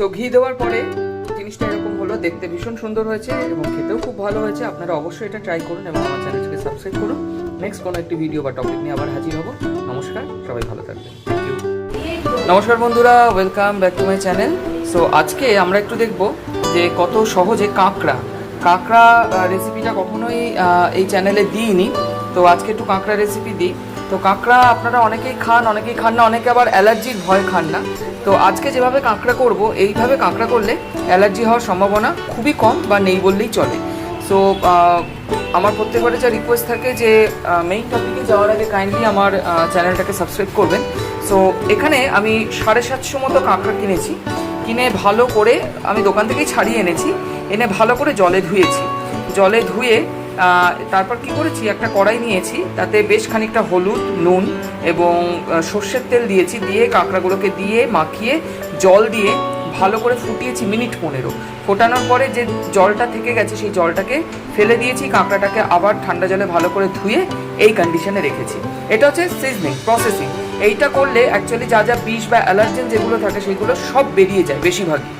তো ঘি দেওয়ার পরে জিনিসটা এরকম হলো, দেখতে ভীষণ সুন্দর হয়েছে এবং খেতেও খুব ভালো হয়েছে। আপনারা অবশ্যই এটা ট্রাই করুন এবং আমার চ্যানেলটিকে সাবস্ক্রাইব করুন। নেক্সট কোনো একটি ভিডিও বা টপিক নিয়ে আবার হাজির হব। নমস্কার, সবাই ভালো থাকবেন। নমস্কার বন্ধুরা welcome back to my channel so আজকে আমরা একটু দেখব যে কত সহজে কাঁকড়া কাঁকড়া রেসিপিটা কখনোই এই চ্যানেলে দিইনি। তো আজকে একটু কাঁকড়া রেসিপি দিই। তো কাঁকড়া আপনারা অনেকেই খান অনেকেই খান না, অনেকে আবার অ্যালার্জির ভয় খান না। তো আজকে যেভাবে কাঁকড়া করব, এইভাবে কাঁকড়া করলে অ্যালার্জি হওয়ার সম্ভাবনা খুবই কম বা নেই বললেই চলে। সো আমার প্রত্যেকবারে যা রিকোয়েস্ট থাকে যে মেইন টপিকে যাওয়ার আগে কাইন্ডলি আমার চ্যানেলটাকে সাবস্ক্রাইব করবেন। সো এখানে আমি সাড়ে সাতশো মতো কাঁকড়া কিনেছি। কিনে ভালো করে আমি দোকান থেকেই ছাড়িয়ে এনেছি। এনে ভালো করে জলে ধুয়েছি। জলে ধুয়ে তারপর কি করেছি? একটা কড়াই নিয়েছি, তাতে বেশ খানিকটা হলুদ, নুন এবং সর্ষের তেল দিয়েছি, দিয়ে কাঁকড়াগুলোকে দিয়ে মাখিয়ে জল দিয়ে ভালো করে ফুটিয়েছি মিনিট পনেরো। ফোটানোর পরে যে জলটা থেকে গেছে, সেই জলটাকে ফেলে দিয়েছি, কাঁকড়াটাকে আবার ঠান্ডা জলে ভালো করে ধুয়ে এই কন্ডিশনে রেখেছি। এটা হচ্ছে সিজনিং প্রসেসিং এইটা করলে অ্যাকচুয়ালি যা যা বিষ বা অ্যালার্জেন যেগুলো থাকে, সেগুলো সব বেরিয়ে যায় বেশিরভাগই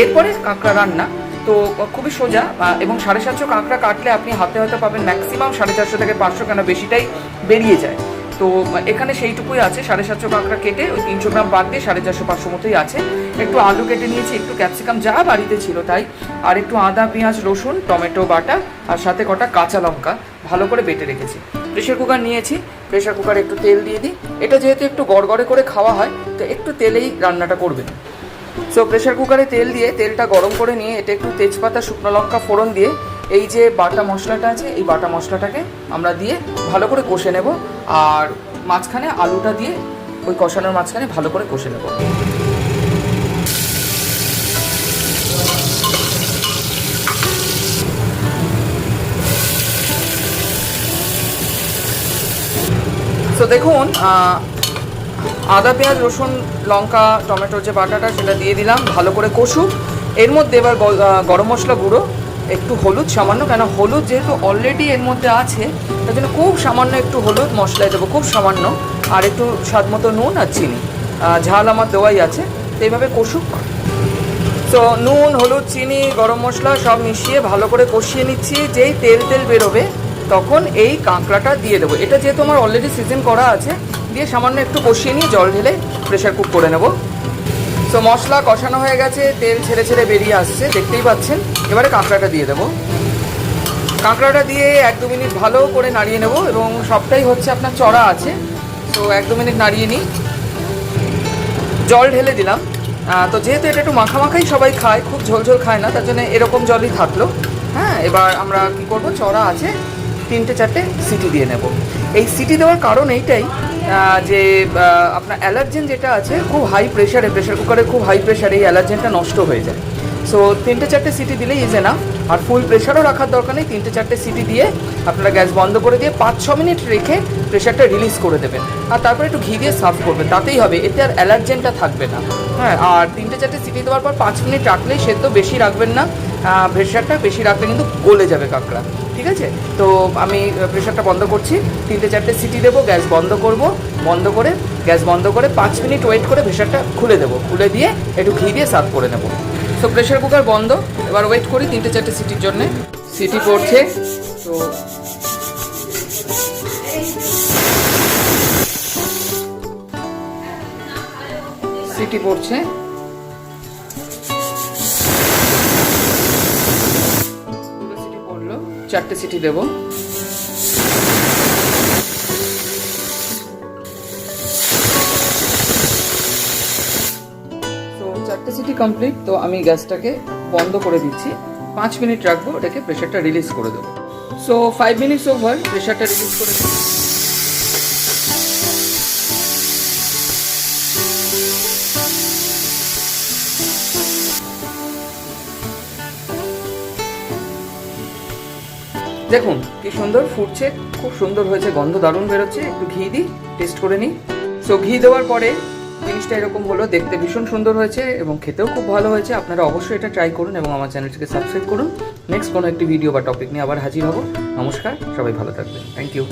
এরপরে কাঁকড়া রান্না। তো খুবই সোজা এবং সাড়ে সাতশো কাঁকড়া কাটলে আপনি হাতে হয়তো পাবেন ম্যাক্সিমাম সাড়ে চারশো থেকে পাঁচশো কেন বেশিটাই বেরিয়ে যায়। তো এখানে সেইটুকুই আছে, সাড়ে সাতশো কাঁকড়া কেটে ওই তিনশো গ্রাম বাদ দিয়ে সাড়ে চারশো পাঁচশো মতোই আছে। একটু আলু কেটে নিয়েছি, একটু ক্যাপসিকাম যা বাড়িতে ছিল তাই। আর একটু আদা, পেঁয়াজ, রসুন, টমেটো বাটা, আর সাথে কটা কাঁচা লঙ্কা ভালো করে বেটে রেখেছি। প্রেশার কুকার নিয়েছি প্রেশার কুকারে একটু তেল দিয়ে দিই। এটা যেহেতু একটু গড়গড়ে করে খাওয়া হয়, তো একটু তেলেই রান্নাটা করবেন। সো প্রেশার কুকারে তেল দিয়ে তেলটা গরম করে নিয়ে এটা একটু তেজপাতা, শুকনো লঙ্কা ফোড়ন দিয়ে এই যে বাটা মশলাটা আছে, এই বাটা মশলাটাকে আমরা দিয়ে ভালো করে কষে নেব। আর মাঝখানে আলুটা দিয়ে ওই কষানোর মাঝখানে ভালো করে কষে নেব। সো দেখুন আদা, পেঁয়াজ, রসুন, লঙ্কা, টমেটোর যে বাটাটা, সেটা দিয়ে দিলাম, ভালো করে কষুক। এর মধ্যে এবার গরম মশলা গুঁড়ো, একটু হলুদ, সামান্য, কেন হলুদ যেহেতু অলরেডি এর মধ্যে আছে, তার জন্য খুব সামান্য একটু হলুদ মশলায় দেবো, খুব সামান্য, আর একটু স্বাদ মতো নুন আর চিনি। ঝাল আমার দেওয়াই আছে, তো এইভাবে কষুক। তো নুন, হলুদ, চিনি, গরম মশলা সব মিশিয়ে ভালো করে কষিয়ে নিচ্ছি, যেই তেল তেল বেরোবে, তখন এই কাঁকড়াটা দিয়ে দেবো। এটা যেহেতু আমার অলরেডি সিজন করা আছে দিয়ে সামান্য একটু কষিয়ে নিয়ে জল ঢেলে প্রেশার কুক করে নেব। তো মশলা কষানো হয়ে গেছে, তেল ছেড়ে ছেড়ে বেরিয়ে আসছে, দেখতেই পাচ্ছেন। এবারে কাঁকড়াটা দিয়ে দেবো। কাঁকড়াটা দিয়ে এক দু মিনিট ভালো করে নাড়িয়ে নেব এবং সবটাই হচ্ছে আপনার চড়া আছে। তো এক দু মিনিট নাড়িয়ে নিই। জল ঢেলে দিলাম। তো যেহেতু এটা একটু মাখা মাখাই সবাই খায়, খুব ঝোল ঝোল খায় না, তার জন্য এরকম জলই থাকল। হ্যাঁ এবার আমরা কি করব? চড়া আছে, তিনটে চারটে সিটি দিয়ে নেব। এই সিটি দেওয়ার কারণ এইটাই যে আপনার অ্যালার্জেন যেটা আছে, খুব হাই প্রেশারে প্রেশার কুকারে খুব হাই প্রেশারে এই অ্যালার্জেনটা নষ্ট হয়ে যায়। সো তিনটে চারটে সিটি দিলেই ইজ না আর ফুল প্রেশারও রাখার দরকার নেই। তিনটে চারটে সিটি দিয়ে আপনারা গ্যাস বন্ধ করে দিয়ে পাঁচ, ছ মিনিট রেখে প্রেশারটা রিলিজ করে দেবেন। আর তারপরে একটু ঘি দিয়ে সার্ভ করবেন। তাতেই হবে। এতে আর অ্যালার্জেনটা থাকবে না। হ্যাঁ আর তিনটে চারটে সিটি দেওয়ার পর পাঁচ মিনিট রাখলেই সে তো বেশি রাখবেন না। প্রেশারটা বেশি রাখলে কিন্তু গলে যাবে কাঁকড়া। ঠিক আছে? তো আমি প্রেশারটা বন্ধ করছি। তিনটে চারটে সিটি দেবো, গ্যাস বন্ধ করব। বন্ধ করে, গ্যাস বন্ধ করে পাঁচ মিনিট ওয়েট করে প্রেশারটা খুলে দেবো। খুলে দিয়ে একটু ঘি দিয়ে সার্ভ করে নেব। তো প্রেশার কুকার বন্ধ। এবার ওয়েট করি তিনটে চারটে সিটির জন্য। সিটি পড়ছে, তো সিটি পড়ছে। সিটি পড়ল, চারটে সিটি দেবো। সিটি কমপ্লিট তো আমি গ্যাসটাকে বন্ধ করে দিচ্ছি। পাঁচ মিনিট রাখব ওটাকে প্রেশারটা রিলিজ করে দেবো। সো ফাইভ মিনিটস ওভার প্রেশারটা রিলিজ করে দিচ্ছি। দেখুন, কি সুন্দর ফুটছে, খুব সুন্দর হয়েছে গন্ধ, দারুণ বেরোচ্ছে। একটু ঘি দিই টেস্ট করে নিই। সো ঘি দেওয়ার পরে জিনিসটা এরকম হলো, দেখতে ভীষণ সুন্দর হয়েছে এবং খেতেও খুব ভালো হয়েছে। আপনারা অবশ্যই এটা ট্রাই করুন এবং আমার চ্যানেলটিকে সাবস্ক্রাইব করুন। নেক্সট কোনো একটি ভিডিও বা টপিক নিয়ে আবার হাজির হব। নমস্কার, সবাই ভালো থাকবেন। Thank you